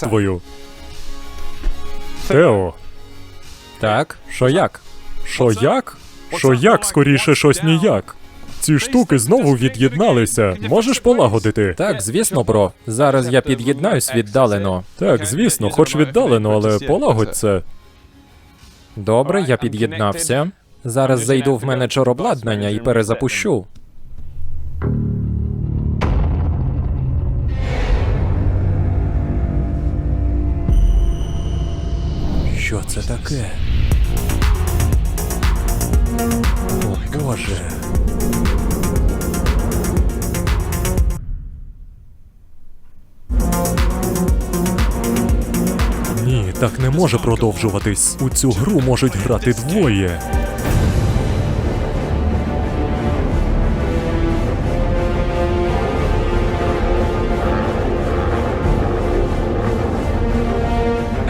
твою. Тео, Так, що як? що як? Що як, скоріше, щось ніяк. Ці штуки знову від'єдналися. Можеш полагодити? Так, звісно, бро. Зараз я під'єднаюсь віддалено. Так, звісно, хоч віддалено, але полагодь це. Добре, я під'єднався. Зараз зайду в менеджер обладнання і перезапущу. Що це таке? О боже. Ні, так не може продовжуватись. У цю гру можуть грати двоє.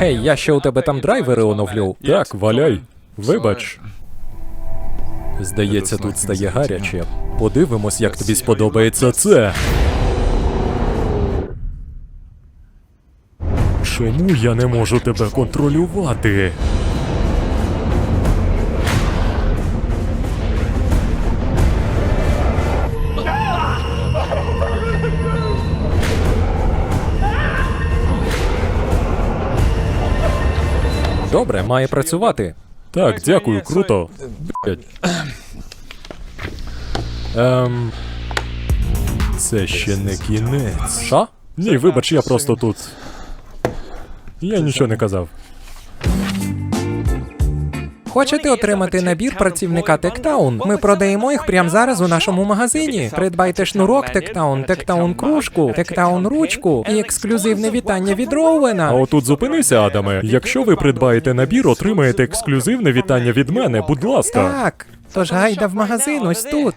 Гей, я ще у тебе там драйвери оновлю. Так, валяй. Вибач. Здається, тут стає гаряче. Подивимось, як тобі сподобається це. Чому я не можу тебе контролювати? Добре, має працювати. Так, дякую, круто. Блять. Ем. Це ще не кінець. Що? Ні, вибач, я просто тут. Я нічого не казав. Хочете отримати набір працівника Тектаун? Ми продаємо їх прямо зараз у нашому магазині. Придбайте шнурок Тектаун, Тектаун кружку, Тектаун ручку і ексклюзивне вітання від А Роуена. отут зупинися, Адаме. Якщо ви придбаєте набір, отримаєте ексклюзивне вітання від мене, будь ласка. Так, тож гайда в магазин ось тут.